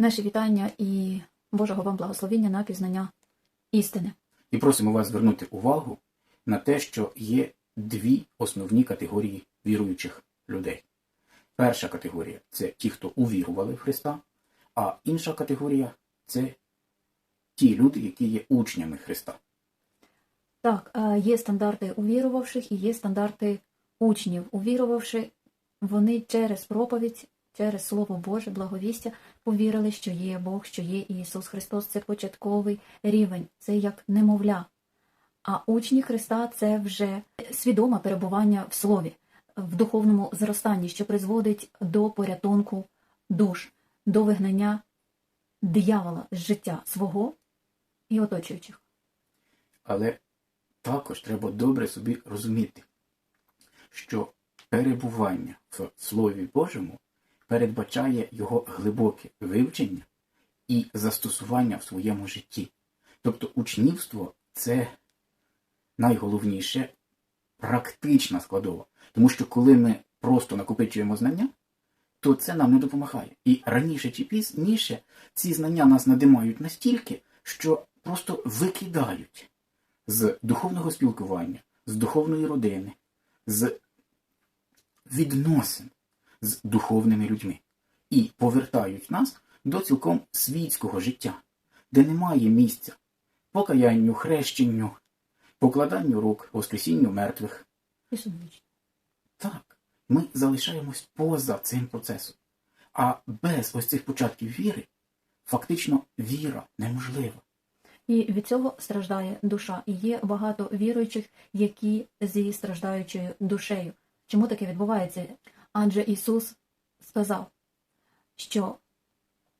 Наші вітання і Божого вам благословіння на пізнання істини. І просимо вас звернути увагу на те, що є дві основні категорії віруючих людей. Перша категорія це ті, хто увірували в Христа, а інша категорія це ті люди, які є учнями Христа. Так, е, є стандарти увірувавших і є стандарти учнів. Увірувавши, вони через проповідь, через Слово Боже, благовістя, повірили, що є Бог, що є Ісус Христос. Це початковий рівень, це як немовля. А учні Христа це вже свідоме перебування в Слові, в духовному зростанні, що призводить до порятунку душ, до вигнання диявола з життя свого і оточуючих. Але також треба добре собі розуміти, що перебування в Слові Божому передбачає його глибоке вивчення і застосування в своєму житті. Тобто учнівство це найголовніше практична складова. Тому що коли ми просто накопичуємо знання, то це нам не допомагає. І раніше чи пізніше ці знання нас надимають настільки, що просто викидають з духовного спілкування, з духовної родини, з відносин з духовними людьми і повертають нас до цілком світського життя, де немає місця покаянню, хрещенню, покладанню рук, воскресінню мертвих. Так, ми залишаємось поза цим процесом. А без ось цих початків віри, фактично віра неможлива. І від цього страждає душа. І є багато віруючих, які зі страждаючою душею. Чому таке відбувається? Адже Ісус сказав, що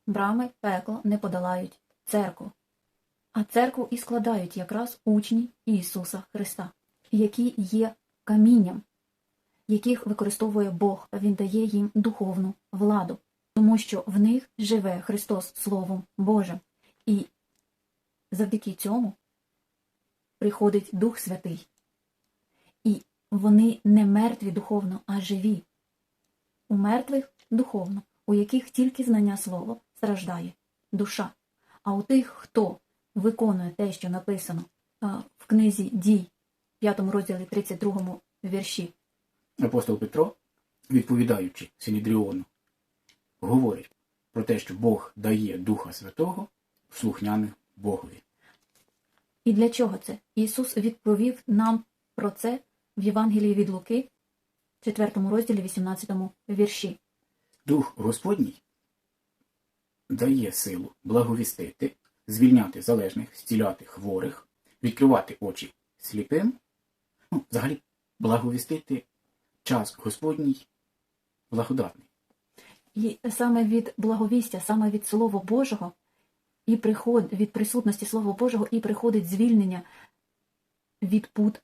брами пекла не подолають церкву, а церкву і складають якраз учні Ісуса Христа, які є камінням, яких використовує Бог, Він дає їм духовну владу, тому що в них живе Христос Словом Божим. І завдяки цьому приходить Дух Святий. І вони не мертві духовно, а живі. У мертвих духовно, у яких тільки знання слова страждає душа. А у тих, хто виконує те, що написано в книзі дій, 5 розділі 32 вірші, Апостол Петро, відповідаючи Синідріону, говорить про те, що Бог дає Духа Святого слухняним Богові. І для чого це? Ісус відповів нам про це в Євангелії від Луки, 4 розділі 18 вірші. Дух Господній дає силу благовістити, звільняти залежних, зціляти хворих, відкривати очі сліпим, ну, взагалі благовістити час Господній благодатний. І саме від благовістя, саме від Слова Божого, і приход, від присутності Слова Божого і приходить звільнення від пут,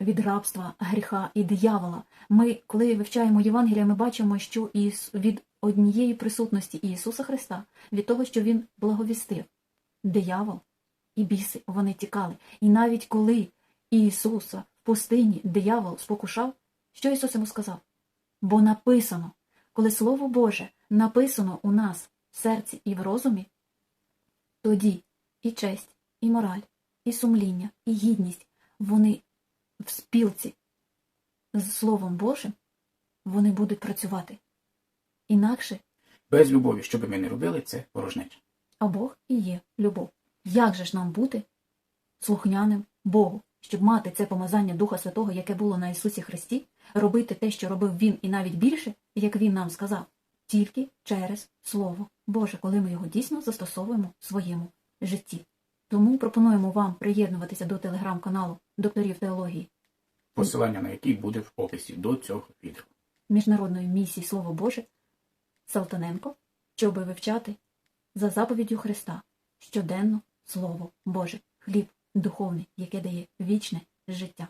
від рабства, гріха і диявола. Ми, коли вивчаємо Євангелія, ми бачимо, що від однієї присутності Ісуса Христа, від того, що Він благовістив, диявол і біси, вони тікали. І навіть коли Ісуса в пустині диявол спокушав, що Ісус йому сказав? Бо написано, коли Слово Боже написано у нас в серці і в розумі, тоді і честь, і мораль, і сумління, і гідність вони в спілці з Словом Божим, вони будуть працювати. Інакше, Без любові, що би ми не робили, це порожнеча. а Бог і є любов. Як же ж нам бути слухняним Богу, щоб мати це помазання Духа Святого, яке було на Ісусі Христі, робити те, що робив Він, і навіть більше, як Він нам сказав, тільки через Слово Боже, коли ми його дійсно застосовуємо в своєму житті. Тому пропонуємо вам приєднуватися до телеграм-каналу докторів теології Посилання на який буде в описі до цього відео. Міжнародної місії Слово Боже Салтаненко, щоб вивчати за заповіддю Христа щоденно Слово Боже, хліб духовний, яке дає вічне життя.